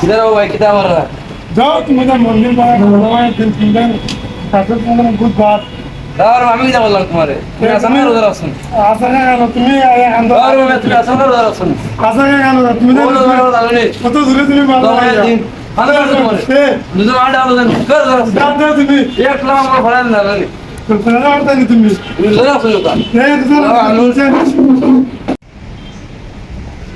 কিদার ভাই কিতা আমার যাও তুমি তো মন্দির বানায় ভগবান তিন তিনজন কাছে তোমার খুব বাদ আর আমি কিতা বললাম তোমারে তুমি আসাম না রোজা রাখছেন আসা কেন তুমি আন্দো আর তুমি আসাম না রোজা রাখছেন আসা কেন তুমি তো বলো রোজা রাখলে কত দূরে তুমি বাদ তোমার দিন আলো করতে তোমারে দুজন আড্ডা আলো দেন কর রোজা রাখছেন দাও দাও তুমি এক লাখ আমার ভাড়া না লাগে তোমরা মারতা নি তুমি তুমি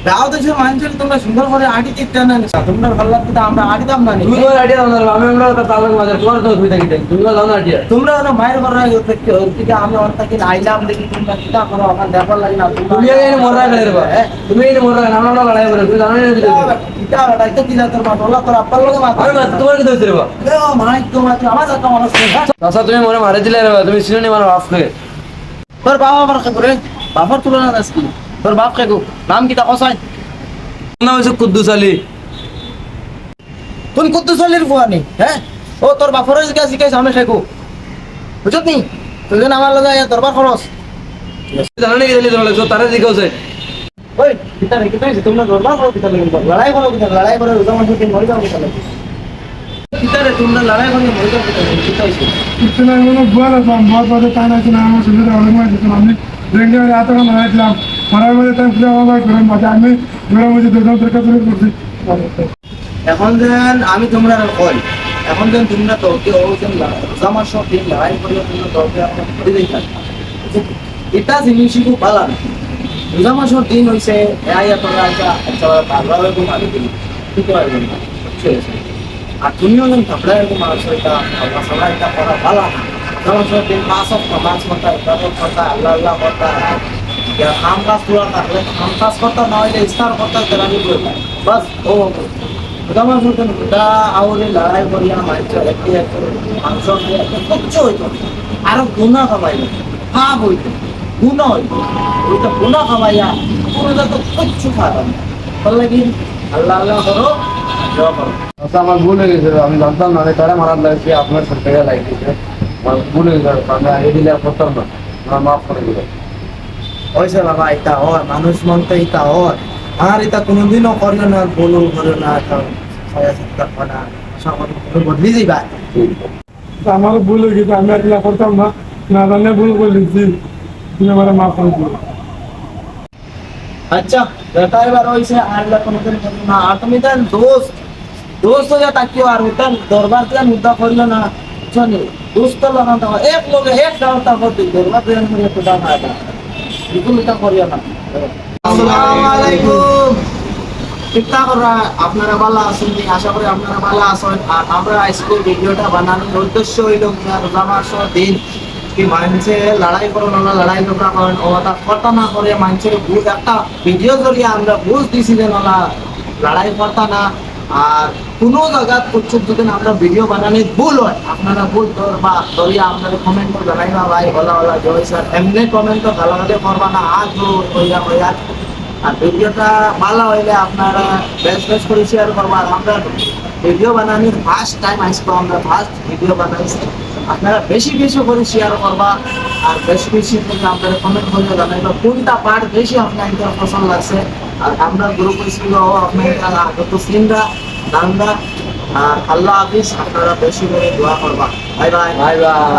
বল গাও দেশের মানুষের তোমরা সুন্দর করে আটি চিটটা না। তোমরা ভালো লাগতো তো আমরা আটিতাম না নি। তুমি আইডিয়া দাও আমি আমরা তালাক মাঝে তোমার তো হইতা কিটা তুমি দাও না আইডিয়া তোমরা ওরা মায়ের ঘরে ওর থেকে আমি ওর থেকে আইলাম দেখি তোমরা কিটা করো আমার দেখার লাগে না তুমি এই মরা না রে? তুমি এই মরা না আমরা লড়াই করে তুমি জানো না কিটা লড়াইতে দিলা তোর মা তোলা তোর আপ্পার লগে মাথা আরে তোমার কি বা আমার মানুষ তুমি মনে মারে দিলে রে তুমি চিনো নি আমার বাপ কে তোর বাবা আমার করে বাবার তুলনা দাস কি তোর বাপ কে গো? নাম কিটা কসাই নাম হচ্ছে কুদ্দুস আলী। তুমি কত সালের ফুয়ানি হ্যাঁ? ও তোর বাপর জিজ্ঞাসা জিজ্ঞাসা আমি শেখো। বুঝত নি? তুই যেন আমার লগে দরবার খরচ। জানো নাকি দিলি তোমার লাগছে তারা জিজ্ঞাসা ওই কিতা রে কিতা হইছে তোমরা দরবার করো কিতা লাগে লড়াই করো কিতা লড়াই করে রোজা মাসে দিন মরে যাও কিতা লাগে কিতা রে তোমরা লড়াই করে মরে যাও কিতা লাগে কিতা হইছে ইতনা মানে বড় বাম বহুত বড় টানা আছে না আমার সুন্দর অনেক দিতাম। আমি রেঙ্গে রাত করে তাই ফুলে আমার গরম মাঝে আমি গরম দুজন তরকা তরকা করছি। এখন যেন আমি তোমরা কই, এখন যেন তোমরা তোকে ও যেন রোজা মাস দিন লড়াই করে তোমরা তোকে আপনি করে দিই এটা জিনিসই খুব ভালো। রোজা মাসের দিন হইছে আইয়া তোমরা আইসা একেবারে ভালোভাবে ঘুমাবি ঠিক পারবেন না বুঝছ? আর তুমিও যেন থাপড়া এরকম মানুষ এটা আল্লাহ সাল্লাহ এটা করা ভালো না। রোজা দিন, পাঁচ অফ ইবাদত করতা আল্লাহ আল্লাহ করতা ইয়া কাম কাজ পুরা থাকলে কাম কাজ করতা না হইলে ইস্তার করতা তেরানি করতা বাস, ও রোজা মাসের দিন গোটা আউরে লড়াই করিয়া একটি একটি মাংস খাইয়া কচ্ছ হইতো। আরও গুণা খাবাইলো পাপ হইতো গুণা হইতো। ওইটা গুণা খাবাইয়া পুরোটা তো কিচ্ছু না। ভালো লাগি? আল্লাহ আল্লাহ করো আচ্ছা আমার ভুল হয়ে গেছে, আমি জানতাম না তারা মারার লাগছে, আপনার সরকারে লাগিয়েছে আমার ভুল হয়ে গেছে আমি আগে দিলে করতাম না। আমার মাফ করে দিল হয়েছে বাবা এটা হয় মানুষ মন তো এটা হয়। আর এটা কোনোদিনও করিও না বলো করিও না করা তুমি বদলি যাইবা আমার ভুল হয়ে গেছে আমি আর করতাম না। না জানলে ভুল করে তুমি আমার মাফ করে দিও। আচ্ছা এটা এবার হয়েছে আর কোনোদিন করব না। আর তুমি দেন দোস্ত দোস্ত যা তাকিও আর ওটা দরবার থেকে মুদ্রা করিল না শুনি দোস্ত লাগান তো এক লোকে এক দাওয়াত করতে দরবার থেকে মুদ্রা তো দাম না বিলকুল এটা করিও না ঠিকঠাক আপনারা ভালো আছেন আশা করি আপনারা ভালো আছেন। আর আমরা আজকে ভিডিওটা বানানোর উদ্দেশ্য হইল রোজা মাসের দিন। কি মানুষে লড়াই লড়াই ঝগড়া করেন? ওটা না করে মানুষের বুঝ একটা ভিডিও জরিয়ে আমরা বুঝ দিছি যে ওরা লড়াই করতা না আর কোনো জায়গা কুচ্ছুক যদি আমরা ভিডিও বানানি ভুল হয়। আপনারা ভুল ধর বা ধরিয়া আপনারা কমেন্ট করে জানাইবা ভাই ওলা ওলা জয় স্যার। এমনি কমেন্ট তো ভালো ভালো করবা না আজ হইয়া হইয়া। আর ভিডিওটা ভালো হইলে আপনারা বেশ বেশ করে শেয়ার করব। আর আমরা ভিডিও বানানোর ফার্স্ট টাইম আসব আমরা ফার্স্ট ভিডিও বানাইছি। আপনারা বেশি বেশি করে শেয়ার করবা, আর বেশি বেশি করে আপনারা কমেন্ট করে জানাইবা। কোনটা পার্ট বেশি আপনার পছন্দ লাগছে? আর আমরা গ্রুপ ছিল আপনার আগত সিনরা দান্দা আর আল্লাহ হাফিজ আপনারা বেশি করে দোয়া করবা। Bye bye. Bye bye.